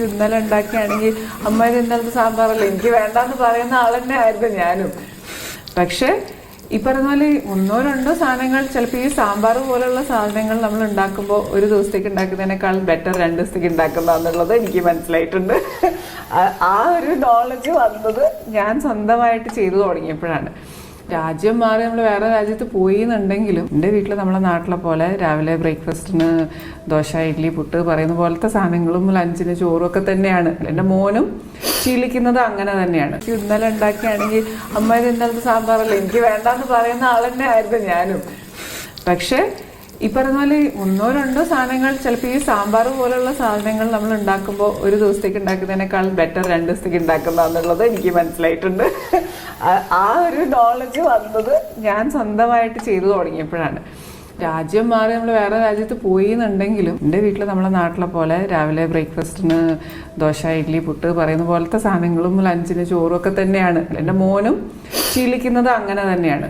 ഇന്നലെ ഉണ്ടാക്കിയാണെങ്കിൽ അമ്മ ഇന്നലത്തെ സാമ്പാറല്ലേ? എനിക്ക് വേണ്ടാന്ന് പറയുന്ന ആൾ തന്നെ ആയിരുന്നു ഞാനും. പക്ഷെ ഈ പറഞ്ഞ പോലെ ഒന്നോ രണ്ടോ സാധനങ്ങൾ ചിലപ്പോൾ ഈ സാമ്പാർ പോലുള്ള സാധനങ്ങൾ നമ്മൾ ഉണ്ടാക്കുമ്പോൾ ഒരു ദിവസത്തേക്ക് ഉണ്ടാക്കുന്നതിനേക്കാൾ ബെറ്റർ രണ്ട് ദിവസത്തേക്ക് ഉണ്ടാക്കുന്നതെന്നുള്ളത് എനിക്ക് മനസ്സിലായിട്ടുണ്ട്. ആ ഒരു നോളജ് വന്നത് ഞാൻ സ്വന്തമായിട്ട് ചെയ്തു തുടങ്ങിയപ്പോഴാണ്. രാജ്യം മാറി നമ്മൾ വേറെ രാജ്യത്ത് പോയി എന്നുണ്ടെങ്കിലും എന്റെ വീട്ടിൽ നമ്മളെ നാട്ടിലെ പോലെ രാവിലെ ബ്രേക്ക്ഫാസ്റ്റിന് ദോശ ഇഡ്ഡലി പുട്ട് പറയുന്ന പോലത്തെ സാധനങ്ങളും ലഞ്ചിന് ചോറും ഒക്കെ തന്നെയാണ്. എന്റെ മോനും ശീലിക്കുന്നത് അങ്ങനെ തന്നെയാണ്. ഇന്നലെ ഉണ്ടാക്കിയാണെങ്കിൽ അമ്മ ഇന്നലത്തെ സാമ്പാറല്ലേ? എനിക്ക് വേണ്ടെന്ന് പറയുന്ന ആൾ തന്നെ ആയിരുന്നു ഞാനും. പക്ഷേ ഈ പറഞ്ഞ പോലെ ഒന്നോ രണ്ടോ സാധനങ്ങൾ ചിലപ്പോൾ ഈ സാമ്പാർ പോലുള്ള സാധനങ്ങൾ നമ്മൾ ഉണ്ടാക്കുമ്പോൾ ഒരു ദിവസത്തേക്ക് ഉണ്ടാക്കുന്നതിനേക്കാൾ ബെറ്റർ രണ്ട് ദിവസത്തേക്ക് ഉണ്ടാക്കുന്നതാന്നുള്ളത് എനിക്ക് മനസ്സിലായിട്ടുണ്ട്. ആ- ആ ഒരു നോളജ് വന്നത് ഞാൻ സ്വന്തമായിട്ട് ചെയ്തു തുടങ്ങിയപ്പോഴാണ്. രാജ്യം മാറി നമ്മൾ വേറെ രാജ്യത്ത് പോയി എന്നുണ്ടെങ്കിലും എന്റെ വീട്ടിൽ നമ്മളെ നാട്ടിലെ പോലെ രാവിലെ ബ്രേക്ക്ഫാസ്റ്റിന് ദോശ ഇഡ്ഡലി പുട്ട് പറയുന്ന പോലത്തെ സാധനങ്ങളും ലഞ്ചിന് ചോറും ഒക്കെ തന്നെയാണ്. എന്റെ മോനും ശീലിക്കുന്നത് അങ്ങനെ തന്നെയാണ്.